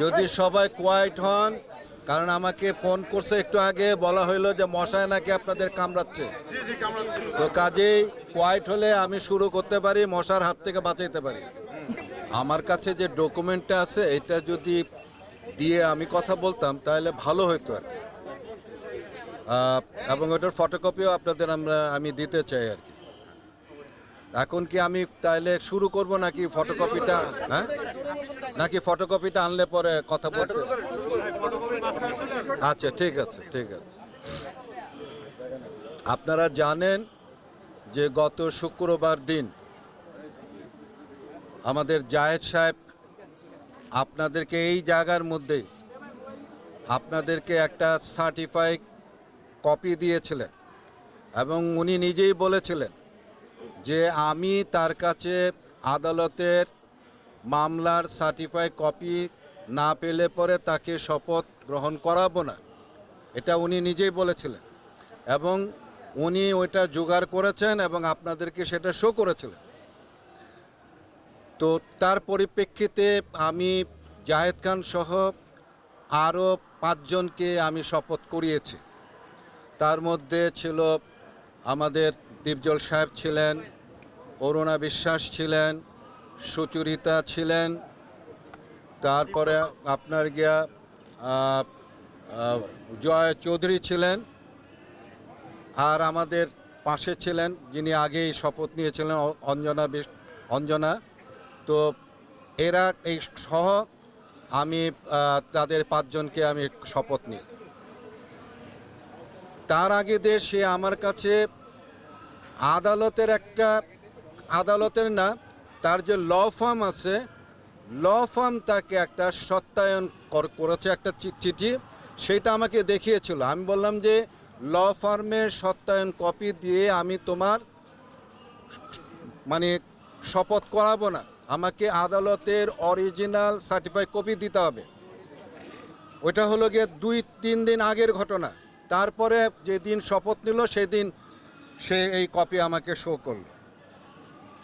যদি সবাই কোয়াইট হন কারণ আমাকে ফোন করছে একটু আগে বলা হইল যে মশায় নাকি আপনাদের কামড়াচ্ছে। তো কাজেই কোয়াইট হলে আমি শুরু করতে পারি মশার হাত থেকে বাঁচাইতে পারি। আমার কাছে যে ডকুমেন্টটা আছে এটা যদি দিয়ে আমি কথা বলতাম তাহলে ভালো হতো আর এবং ওটার ফটোকপিও আপনাদের আমরা আমি দিতে চাই আর কি। এখন কি আমি তাহলে শুরু করব নাকি ফটোকপিটা হ্যাঁ? নাকি ফটোকপিটা আনলে পরে কথা বলতে আচ্ছা ঠিক আছে ঠিক আছে। আপনারা জানেন যে গত শুক্রবার দিন আমাদের জায়েদ সাহেব আপনাদেরকে এই জায়গার মধ্যেই আপনাদেরকে একটা সার্টিফাই কপি দিয়েছিলেন এবং উনি নিজেই বলেছিলেন যে আমি তার কাছে আদালতের মামলার সার্টিফাই কপি না পেলে পরে তাকে শপথ গ্রহণ করাবো না। এটা উনি নিজেই বলেছিলেন। এবং উনি ওইটা জোগাড় করেছেন এবং আপনাদেরকে সেটা শো করেছিলেন। তো তার পরিপ্রেক্ষিতে আমি জাহেদ খান সহ আরও পাঁচজনকে আমি শপথ করিয়েছি। তার মধ্যে ছিল আমাদের দীপজল সাহেব ছিলেন, অরুণা বিশ্বাস ছিলেন সুচরিতা ছিলেন। তারপরে আপনার গিয়া জয় চৌধুরী ছিলেন। আর আমাদের পাশে ছিলেন, যিনি আগেই শপথ নিয়েছিলেন অঞ্জনা অঞ্জনা। তো এরা এই সহ আমি তাদের পাঁচজনকে আমি শপথ নিই। তার আগে দিয়ে সে আমার কাছে আদালতের একটা, আদালতের না তার যে ল ফার্ম আছে, ল ফার্ম তাকে একটা সত্যায়ন কর- করেছে একটা চিঠি, সেটা আমাকে দেখিয়েছিল। আমি বললাম যে, ল ফার্মের সত্যায়ন কপি দিয়ে আমি তোমার মানে শপথ করাবো না। আমাকে আদালতের অরিজিনাল সার্টিফাইড কপি দিতে হবে। ওইটা হলো গিয়ে দুই, তিন দিন আগের ঘটনা। তারপরে যেদিন শপথ নিল, সেদিন সে এই কপি আমাকে শো করল।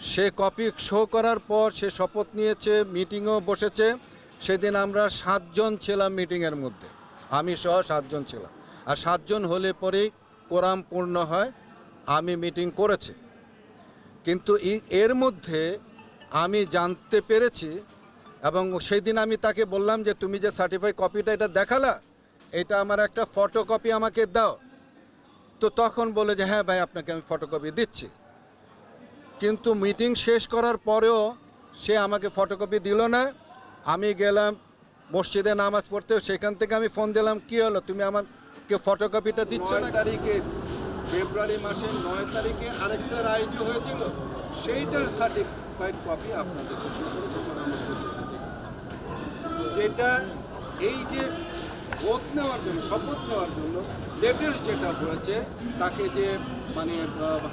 সে কপি শো করার পর সে শপথ নিয়েছে মিটিংও বসেছে। সেদিন আমরা সাতজন ছিলাম মিটিংয়ের মধ্যে। আমি সহ সাতজন ছিলাম। আর সাতজন হলে পরেই কোরাম পূর্ণ হয়, আমি মিটিং করেছি। কিন্তু এর মধ্যে আমি জানতে পেরেছি এবং সেই দিন আমি তাকে বললাম যে, তুমি যে সার্টিফাই কপিটা এটা দেখালা, এটা আমার একটা ফটোকপি আমাকে দাও। তো তখন বলে যে হ্যাঁ ভাই, আপনাকে আমি ফটোকপি দিচ্ছি। কিন্তু মিটিং শেষ করার পরেও সে আমাকে ফটোকপি দিল না। আমি গেলাম, মসজিদে নামাজ পড়তে সেখান থেকে আমি ফোন দিলাম, কি হলো? তুমি আমাকে ফটোকপিটা দিচ্ছ না? তারিখে, ফেব্রুয়ারি মাসের নয় তারিখে আরেকটা রায় যে হয়েছিল। সেইটার সার্টিফাইড কপি হবে। যেটা এই যে ভোট নেওয়ার জন্য, শপথ নেওয়ার জন্য লেটেস্ট যেটা হয়েছে, তাকে যে মানে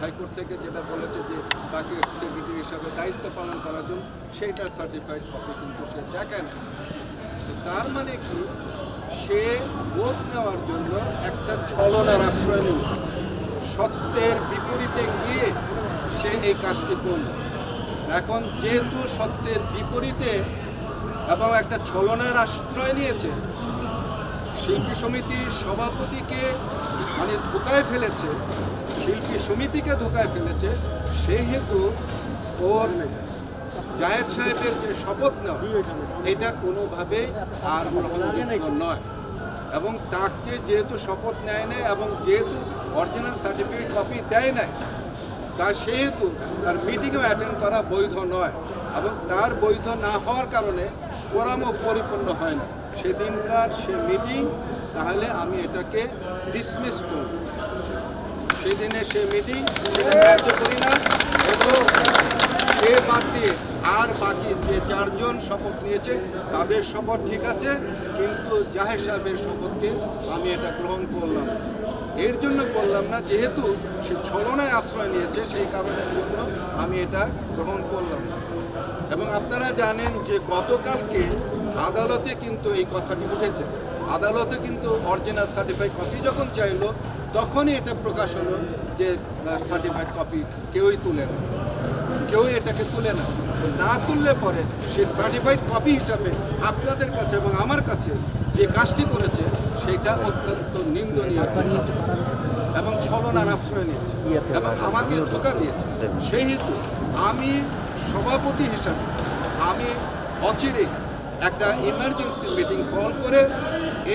হাইকোর্ট থেকে যেটা বলেছে যে তাকে সেক্রেটারি হিসাবে দায়িত্ব পালন করার জন্য সেইটার সার্টিফাইড কপি কিন্তু সে দেখায় না তার মানে কি? সে ভোট নেওয়ার জন্য একটা ছলনার আশ্রয় নিল। সত্যের বিপরীতে গিয়ে সে এই কাজটি করল। এখন যেহেতু সত্যের বিপরীতে এবং একটা ছলনার আশ্রয় নিয়েছে শিল্পী সমিতির সভাপতিকে মানে ধোকায় ফেলেছে, শিল্পী সমিতিকে ধোকায় ফেলেছে, সেহেতু ওর জায়েদ সাহেবের যে শপথ নেওয়া, এটা কোনোভাবেই আর গ্রহণযোগ্য নয়। এবং তাকে যেহেতু শপথ নেয় নাই এবং যেহেতু অরিজিনাল সার্টিফিকেট কপি দেয় নাই, তা সেহেতু তার মিটিংও অ্যাটেন্ড করা বৈধ নয় এবং তার বৈধ না হওয়ার কারণে কোরামও পরিপূর্ণ হয় না সেদিনকার সে মিটিং তাহলে আমি এটাকে ডিসমিস করব। সেদিনে সে মিটিং করি না। এবং সে বাদ দিয়ে আর বাকি যে চারজন শপথ নিয়েছে, তাদের শপথ ঠিক আছে, কিন্তু জাহের সাহেবের শপথকে আমি এটা গ্রহণ করলাম না। এর জন্য করলাম না, যেহেতু সে ছলনায় আশ্রয় নিয়েছে, সেই কারণের জন্য আমি এটা গ্রহণ করলাম না। এবং আপনারা জানেন যে গতকালকে আদালতে কিন্তু এই কথাটি উঠেছে। আদালতে কিন্তু অরিজিনাল সার্টিফাইড কপি যখন চাইলো, তখনই এটা প্রকাশ হলো যে সার্টিফাইড কপি কেউই তুলে না। কেউই এটাকে তুলে না। না তুললে পরে সে সার্টিফাইড কপি হিসাবে আপনাদের কাছে এবং আমার কাছে যে কাজটি করেছে, সেটা অত্যন্ত নিন্দনীয়। এবং ছলনার আশ্রয় নিয়েছে। এবং আমাকে ধোকা দিয়েছে। সেই হেতু আমি সভাপতি হিসাবে আমি অচিরে একটা ইমার্জেন্সি মিটিং কল করে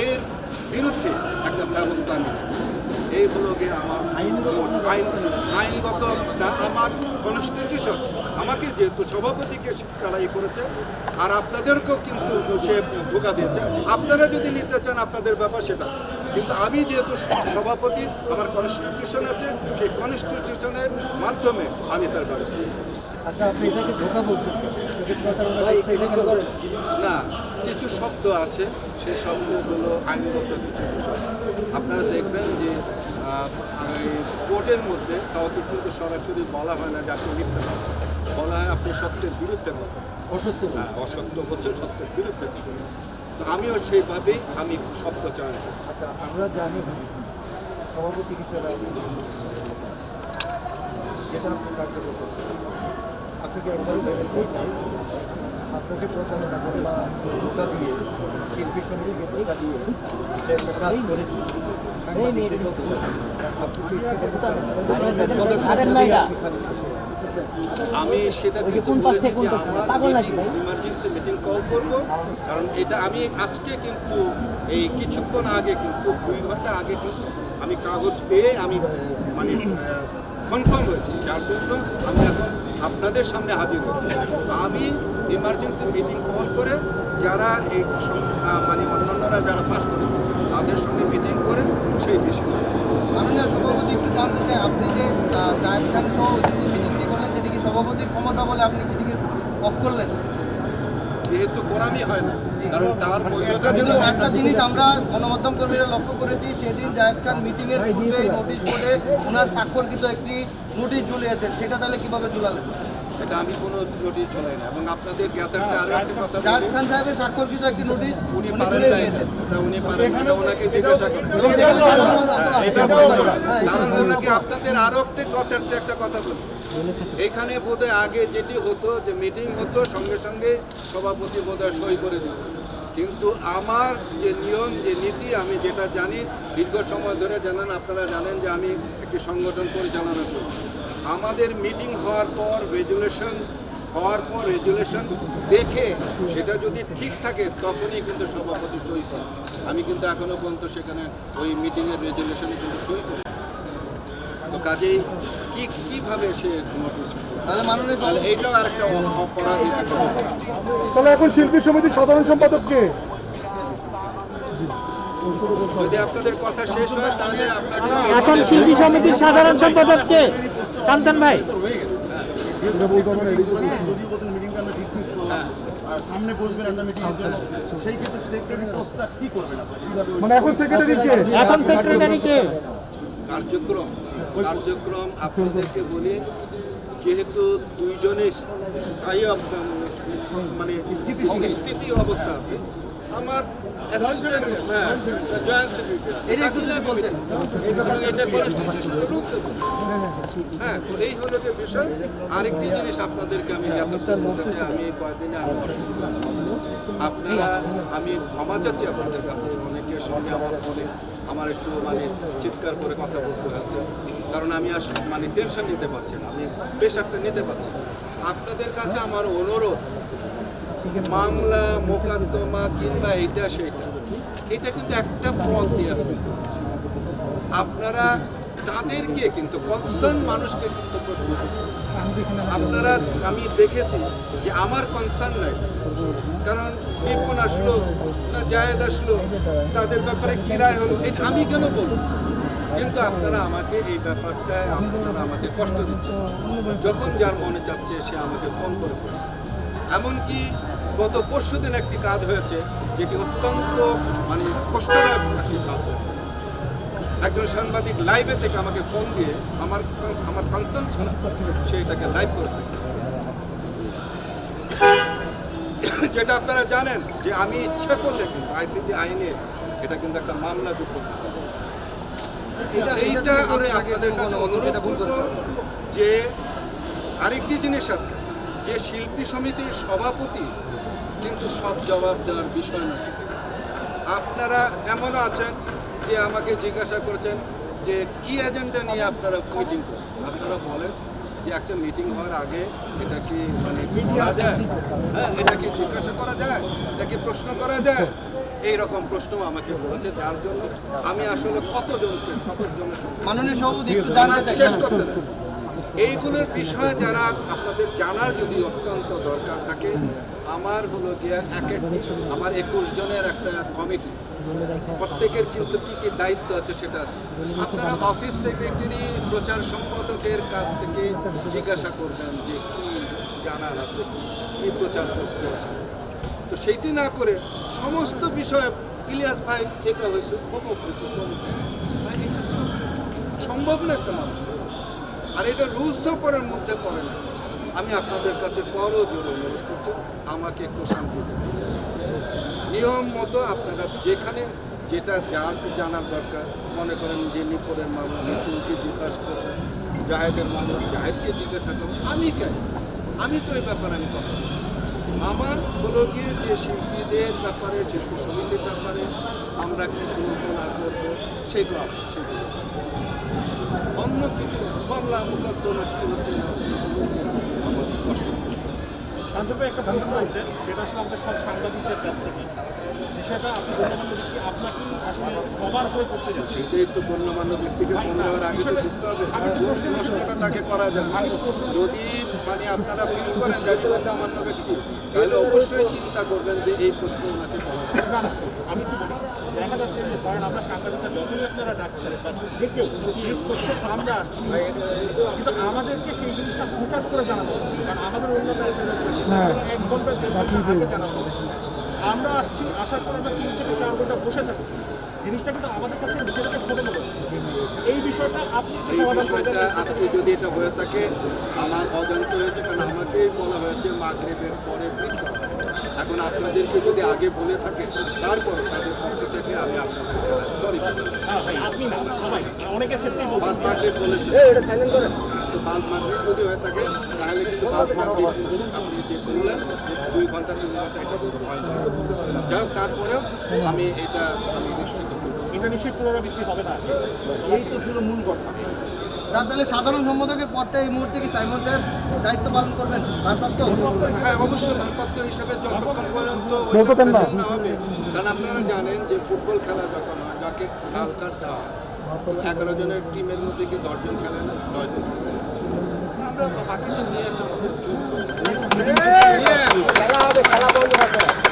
এর বিরুদ্ধে একটা ব্যবস্থা নেব। এই হলো গিয়ে আমার আইন আইনগত না আমার কনস্টিটিউশন আমাকে যেহেতু সভাপতিকে তারাই করেছে আর আপনাদেরকেও কিন্তু সে ধোকা দিয়েছে আপনারা যদি নিতে চান আপনাদের ব্যাপার সেটা কিন্তু আমি যেহেতু সভাপতি আমার কনস্টিটিউশন আছে সেই কনস্টিটিউশনের মাধ্যমে আমি তার ব্যবস্থা। আচ্ছা আপনি এটাকে ধোকা বলছেন করছে কেন বলছেন? না কিছু শব্দ আছে সেই শব্দগুলো আইনগত কিছু বিষয় আপনারা দেখবেন যে কোর্টের মধ্যে কাউকে কিন্তু সরাসরি বলা হয় না যে আপনি মিথ্যা বলছেন বলা হয় আপনি সত্যের বিরুদ্ধে কথা অসত্য বলছেন। হ্যাঁ, অসত্য বলছেন সত্যের বিরুদ্ধে। তো আমিও সেইভাবেই আমি শব্দ চয়ন করি আচ্ছা আমরা জানি সভাপতি হিসেবে যেটা আপনি কার্যকর করছেন। আপনি কি একবার ভেবেছেন আপনাকে প্রতারণা করে বা ধোকা দিয়ে শিল্পী সমিতিকে ধোকা দিয়ে সে একটা কাজ করেছে। আমি সেটা? ইমার্জেন্সি মিটিং কল করব। কারণ এটা আমি আজকে কিন্তু এই কিছুক্ষণ আগে কিন্তু দুই ঘণ্টা আগে কিন্তু আমি কাগজ পেয়ে আমি মানে কনফার্ম হয়েছি যার জন্য আমি এখন আপনাদের সামনে হাজির হচ্ছি আমি ইমার্জেন্সি মিটিং কল করে যারা এই মানে অন্যান্যরা যারা পাস করেছে তাদের সঙ্গে মিটিং করে সেই ডিসিশন মাননীয় সভাপতি একটু জানতে চাই আপনি যে খান সহ মিটিংটি করলেন সেটি কি সভাপতির ক্ষমতা বলে আপনি সেটিকে অফ করলেন? যেহেতু কোরআনই হয় না। কারণ তার একটা জিনিস আমরা গণমাধ্যম কর্মীরা লক্ষ্য করেছি সেদিন জায়েদ খান মিটিংয়ের পূর্বে নোটিশ বোর্ডে ওনার স্বাক্ষরকৃত একটি নোটিশ ঝুলিয়েছেন। সেটা তাহলে কীভাবে ঝুলালেন? এটা আমি কোনো নোটিশ ঝোলাই না এবং আপনাদের জ্ঞাতার্থে আরও একটা কথা জায়েদ খান সাহেবের স্বাক্ষরকৃত একটি নোটিশ উনি পারেন না এটা উনি পারেন না ওনাকে জিজ্ঞাসা করেন ওনাকে আপনাদের আরও একটা কথার্থে একটা কথা বলি এখানে বোধহয় আগে যেটি হতো যে মিটিং হতো সঙ্গে সঙ্গে সভাপতি বোধহয় সই করে দিত কিন্তু আমার যে নিয়ম যে নীতি আমি যেটা জানি দীর্ঘ সময় ধরে জানেন আপনারা জানেন যে আমি একটি সংগঠন পরিচালনা করি আমাদের মিটিং হওয়ার পর রেজুলেশন হওয়ার পর রেজুলেশন দেখে সেটা যদি ঠিক থাকে তখনই কিন্তু সভাপতি সই করে। আমি কিন্তু এখনও পর্যন্ত সেখানে ওই মিটিংয়ের রেজুলেশনে কিন্তু সই করি তো কাজেই কি কীভাবে সে নোটিশ তাহলে এইটাও আরেকটা অপরাধী এখন শিল্পী সমিতির সাধারণ সম্পাদক কে? যদি আপনাদের কথা শেষ হয় তাহলে আপনাকে এখন শিল্পী সমিতির সাধারণ সম্পাদক কে? কাঞ্চন ভাই। আর সামনে বসবেন একটা মিটিংয়ের জন্য সেই ক্ষেত্রে সেক্রেটারি পোস্টটা কি করবেন আপনি কীভাবে মানে এখন সেক্রেটারি কে? এখন সেক্রেটারি কে? কার্যক্রম কার্যক্রম আপনাদেরকে বলি যেহেতু দুইজনে স্থায়ী মানে স্থিতি স্থিতি অবস্থা আছে আমার হ্যাঁ এই হলো জিনিস আপনাদেরকে আমি আমি আমি আমি ক্ষমা চাচ্ছি আপনাদের কাছে অনেকের সঙ্গে আমার ফোনে আমার একটু মানে চিৎকার করে কথা বলতে হচ্ছে কারণ আমি আর মানে টেনশন নিতে পারছি না আমি প্রেশারটা নিতে পারছি না আপনাদের কাছে আমার অনুরোধ মামলা, মোকদ্দমা কিংবা এইটা সেইটা। এটা কিন্তু একটা পথ হইতে হচ্ছে। আপনারা তাদেরকে কিন্তু কনসার্ন মানুষকে কিন্তু প্রশ্ন আপনারা, আমি দেখেছি যে আমার কনসার্ন নাই। কারণ নিপুণ আসলো না জায়েদ আসলো, তাদের ব্যাপারে কি রায় হলো এটা আমি কেন বলব? কিন্তু আপনারা আমাকে এই ব্যাপারটায় আপনারা আমাকে কষ্ট দিচ্ছেন। যখন যার মনে চাচ্ছে সে আমাকে ফোন করে বলছে। এমনকি গত পরশু দিন একটি কাজ হয়েছে যেটি অত্যন্ত মানে কষ্টদায়ক একটি কাজ একজন সাংবাদিক লাইভে থেকে আমাকে ফোন দিয়ে আমার আমার কনসার্ন ছাড়া সে এটাকে লাইভ করেছে। যেটা আপনারা জানেন যে আমি ইচ্ছা করলে কিন্তু আইসিডি আইনে এটা কিন্তু একটা মামলা যুক্ত। এইটা আমি আগে আপনাদের কাছে অনুরোধ করব যে আরেকটি জিনিস আছে। যে শিল্পী সমিতির সভাপতি কিন্তু সব জবাব দেওয়ার বিষয় না আপনারা এমনও আছেন যে আমাকে জিজ্ঞাসা করেছেন যে কি এজেন্ডা নিয়ে আপনারা মিটিং করেন? আপনারা বলেন যে একটা মিটিং হওয়ার আগে এটা কি মানে করা যায়? হ্যাঁ এটা কি জিজ্ঞাসা করা যায়? এটা কি প্রশ্ন করা যায়? এই রকম প্রশ্ন আমাকে করেছে যার জন্য আমি আসলে কতজনকে কতজনের সঙ্গে মাননীয় সভাপতি একটু শেষ করতে। এইগুলোর বিষয়ে যারা আপনাদের জানার যদি অত্যন্ত দরকার থাকে আমার হলো গিয়ে এক আমার একুশ জনের একটা কমিটি। প্রত্যেকের কিন্তু কী কী দায়িত্ব আছে সেটা আছে। আপনারা অফিস সেক্রেটারি প্রচার সম্পাদকের কাছ থেকে জিজ্ঞাসা করবেন যে কি জানার আছে কী প্রচার করতে আছে। তো সেইটি না করে সমস্ত বিষয়ে ইলিয়াস ভাই এটা হয়েছে অমুক হয়েছে, সম্ভব না একটা মানুষ আর এটা রুলস পরের মধ্যে পড়ে না। আমি আপনাদের কাছে বড় জোরে অনুরোধ করছি, আমাকে একটু শান্তি দেবেন। নিয়ম মতো আপনারা যেখানে যেটা যার জানার দরকার, মনে করেন যে নিপুরের মামলা নিপুণকে জিজ্ঞাসা করবেন, জাহেদের মামলা জাহেদকে জিজ্ঞাসা করবেন, আমি কেন আমি তো এই ব্যাপারে আমি কথা। আমার হলো গিয়ে যে শিল্পীদের ব্যাপারে, শিল্পী সমিতির ব্যাপারে আমরা কি করব না করব, সেগুলো সেগুলো অন্য কিছু মামলা মোকদ্দমা কি হচ্ছে না হচ্ছে? আমাদের কষ্ট। একটা প্রশ্ন আছে সেটা আসলে আমাদের সব সাংবাদিকদের কাছ থেকে। আপনাকে আসলে কভার হয়ে করতে যাচ্ছে? সেইটাই তো গণ্যমান্য ব্যক্তিকে ফোন দেওয়ার আগে তো বুঝতে হবে। প্রশ্নটা তাকে করা যাবে যদি মানে আপনারা ফিল করেন যে অমান্য ব্যক্তি তাহলে অবশ্যই চিন্তা করবেন যে এই প্রশ্ন ওনাকে করা আমি ধরেন আমরা সাংবাদিকরা যতই আপনারা ডাকছেন যে কেউ করছে আমরা আসছি। কিন্তু আমাদেরকে সেই জিনিসটা হুটহাট করে জানানো হচ্ছে কারণ আমাদের অন্য এক ঘণ্টা দেড় ঘণ্টা আগে জানানো হচ্ছে। আমরা আসছি আসার পর আমরা তিন থেকে চার ঘণ্টা বসে থাকছি। জিনিসটা কিন্তু আমাদের কাছে নিজেদেরকে ছোট মনে হচ্ছে। এই বিষয়টা আপনি বিষয়টা যদি এটা হয়ে থাকে আমার অজান্ত হয়েছে কারণ আমাকেই বলা হয়েছে মাগরেবের পরে ফিট করা। এখন আপনাদেরকে যদি আগে বলে থাকে তারপরে তাদের পক্ষ থেকে আমি আপনাদের সরি হ্যাঁ ক্ষেত্রেই বলছি পাঁচ মাগরিব বলেছে। তো পাঁচ যদি হয়ে থাকে তাহলে কিন্তু পাঁচ আপনি যে বললেন দুই ঘণ্টা তিন ঘণ্টা এটা হয় না। যাই হোক তারপরেও আমি এটা আমি নিশ্চিত করব। এটা নিশ্চয়ই পুনরাবৃত্তি হবে না। এই তো ছিল মূল কথা। তার তাহলে সাধারণ সম্পাদকের পদটা এই মুহূর্তে কি সাইমন সাহেব দায়িত্ব পালন করবেন? ভারপ্রাপ্ত? হ্যাঁ অবশ্যই ভারপ্রাপ্ত হিসাবে যতক্ষণ পর্যন্ত না। হবে। কারণ আপনারা জানেন যে ফুটবল খেলা যখন হয় যাকে লাল কার্ড দেওয়া এগারো জনের টিমের মধ্যে কি দশজন খেলে না নয়জন খেলে না আমরা বাকিদের নিয়ে তো আমাদের।